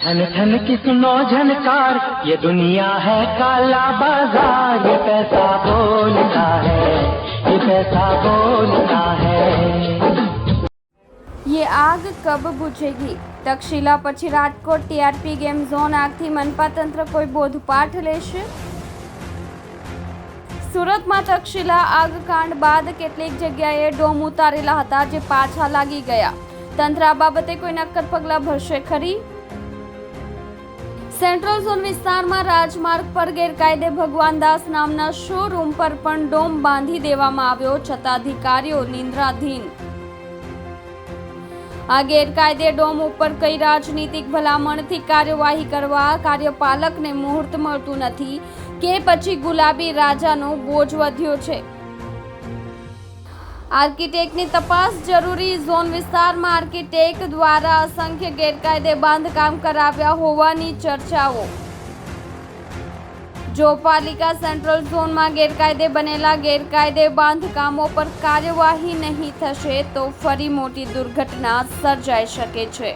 ठन ठन की सुनो झनकार ये दुनिया है काला बाजार ये पैसा बोलता है ये पैसा बोलता है ये આગ કબ બુઝેગી તક્ષશિલા પછી રાજકોટ ટીઆરપી ગેમ ઝોન આગથી મનપા તંત્ર કોઈ બોધપાઠ લેશે સુરતમાં તક્ષશિલા આગકાંડ બાદ કેટલીક જગ્યાએ ડોમ ઉતારેલા હતા જે પાછા લાગી ગયા તંત્ર આ બાબતે કોઈ નક્કર પગલાં ભરશે ખરી સેન્ટ્રલ ઝોન વિસ્તારમાં રાજમાર્ગ પર ગેરકાયદે ભગવાન દાસ નામના શોરૂમ પર પણ ડોમ બાંધી દેવામાં આવ્યો છતાં અધિકારીઓ નિંદ્રાધીન. આ ગેરકાયદે ડોમ ઉપર કઈ રાજનીતિક ભલામણથી કાર્યવાહી કરવા કાર્યપાલકને મુહૂર્ત મળતું નથી કે પછી ગુલાબી રાજાનો બોજ વધ્યો છે. આર્કિટેક્ટની તપાસ જરૂરી ઝોન વિસ્તારમાં આર્કિટેક્ટ દ્વારા અસંખ્ય ગેરકાયદે બાંધકામ કરાવ્યા હોવાની ચર્ચાઓ. જો પાલિકા સેન્ટ્રલ ઝોનમાં ગેરકાયદે બનેલા ગેરકાયદે બાંધકામો પર કાર્યવાહી નહીં થશે તો ફરી મોટી દુર્ઘટના સર્જાઈ શકે છે.